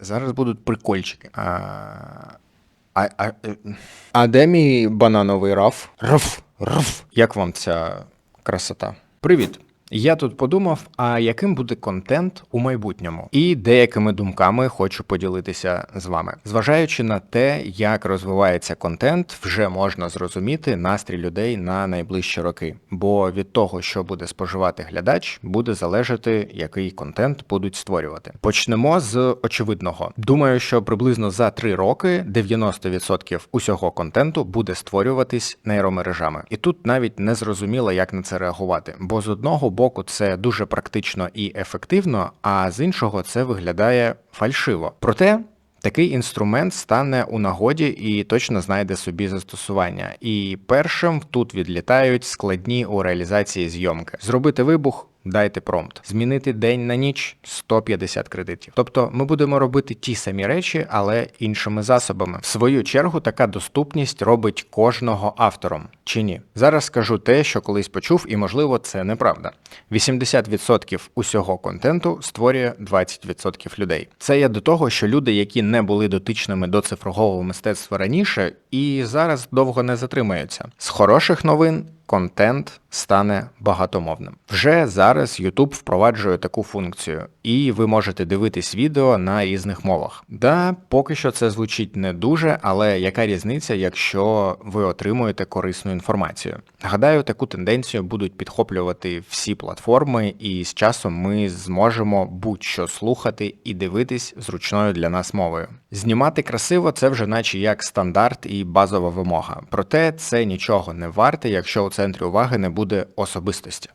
Зараз будуть прикольчики. А, а, а, е, а де мій банановий раф? Раф, раф. Як вам ця красота? Привіт. Я тут подумав, а яким буде контент у майбутньому, і деякими думками хочу поділитися з вами. Зважаючи на те, як розвивається контент, вже можна зрозуміти настрій людей на найближчі роки. Бо від того, що буде споживати глядач, буде залежати, який контент будуть створювати. Почнемо з очевидного. Думаю, що приблизно за 3 роки 90% усього контенту буде створюватись нейромережами. І тут навіть не зрозуміло, як на це реагувати. Бо з одного боку це дуже практично і ефективно, а з іншого це виглядає фальшиво. Проте. Такий інструмент стане у нагоді і точно знайде собі застосування. І першим тут відлітають складні у реалізації зйомки. Зробити вибух. Дайте промпт. Змінити день на ніч 150 кредитів. Тобто ми будемо робити ті самі речі, але іншими засобами. В свою чергу така доступність робить кожного автором. Чи ні? Зараз скажу те, що колись почув, і можливо це неправда. 80% усього контенту створює 20% людей. Це я до того, що люди, які не були дотичними до цифрового мистецтва раніше, і зараз довго не затримаються. З хороших новин контент стане багатомовним. Вже зараз YouTube впроваджує таку функцію, і ви можете дивитись відео на різних мовах. Да, поки що це звучить не дуже, але яка різниця, якщо ви отримуєте корисну інформацію? Гадаю, таку тенденцію будуть підхоплювати всі платформи, і з часом ми зможемо будь-що слухати і дивитись зручною для нас мовою. Знімати красиво це вже наче як стандарт і базова вимога. Проте це нічого не варте, якщо у центрі уваги не буде особистості.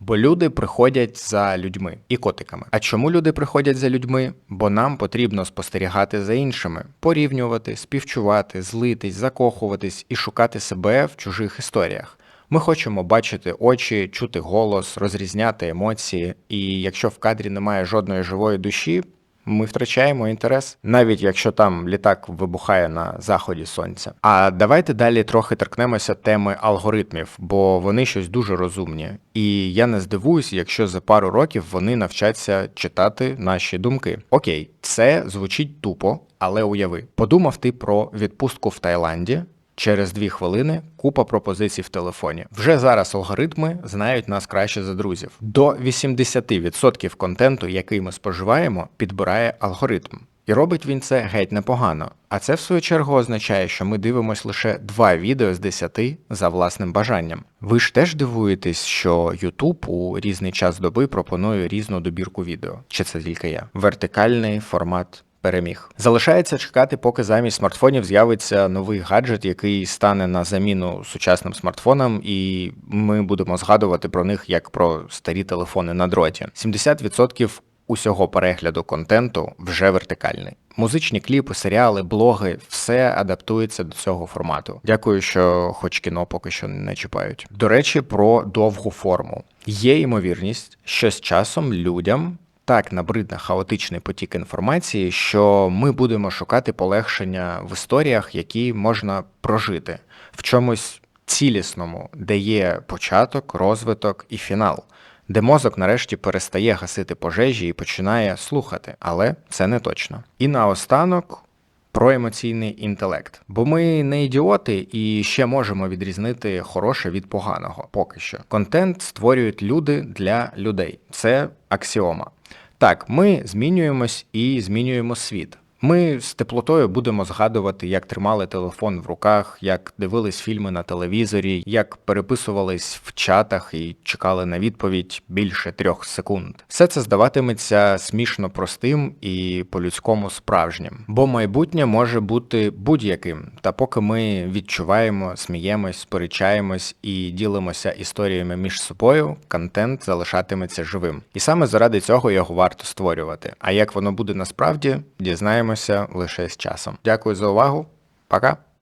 Бо люди приходять за людьми і котиками. А чому люди приходять за людьми? Бо нам потрібно спостерігати за іншими, порівнювати, співчувати, злитись, закохуватись і шукати себе в чужих історіях. Ми хочемо бачити очі, чути голос, розрізняти емоції, і якщо в кадрі немає жодної живої душі, ми втрачаємо інтерес, навіть якщо там літак вибухає на заході сонця. А давайте далі трохи торкнемося теми алгоритмів, бо вони щось дуже розумні. І я не здивуюсь, якщо за пару років вони навчаться читати наші думки. Окей, це звучить тупо, але уяви, подумав ти про відпустку в Таїланді. Через дві хвилини купа пропозицій в телефоні. Вже зараз алгоритми знають нас краще за друзів. До 80% контенту, який ми споживаємо, підбирає алгоритм. І робить він це геть непогано. А це в свою чергу означає, що ми дивимося лише два відео з 10 за власним бажанням. Ви ж теж дивуєтесь, що YouTube у різний час доби пропонує різну добірку відео. Чи це тільки я? Вертикальний формат переміг. Залишається чекати, поки замість смартфонів з'явиться новий гаджет, який стане на заміну сучасним смартфонам, і ми будемо згадувати про них як про старі телефони на дроті. 70% усього перегляду контенту вже вертикальний. Музичні кліпи, серіали, блоги все адаптується до цього формату. Дякую, що хоч кіно поки що не чіпають. До речі, про довгу форму. Є ймовірність, що з часом людям так набридне хаотичний потік інформації, що ми будемо шукати полегшення в історіях, які можна прожити в чомусь цілісному, де є початок, розвиток і фінал. Де мозок нарешті перестає гасити пожежі і починає слухати, але це не точно. І наостанок про емоційний інтелект. Бо ми не ідіоти і ще можемо відрізнити хороше від поганого. Поки що контент створюють люди для людей. Це аксіома. Так, ми змінюємось і змінюємо світ. Ми з теплотою будемо згадувати, як тримали телефон в руках, як дивились фільми на телевізорі, як переписувались в чатах і чекали на відповідь більше трьох секунд. Все це здаватиметься смішно простим і по-людському справжнім, бо майбутнє може бути будь-яким. Та поки ми відчуваємо, сміємось, сперечаємось і ділимося історіями між собою, контент залишатиметься живим. І саме заради цього його варто створювати. А як воно буде насправді, дізнаємося лише з часом. Дякую за увагу. Пока.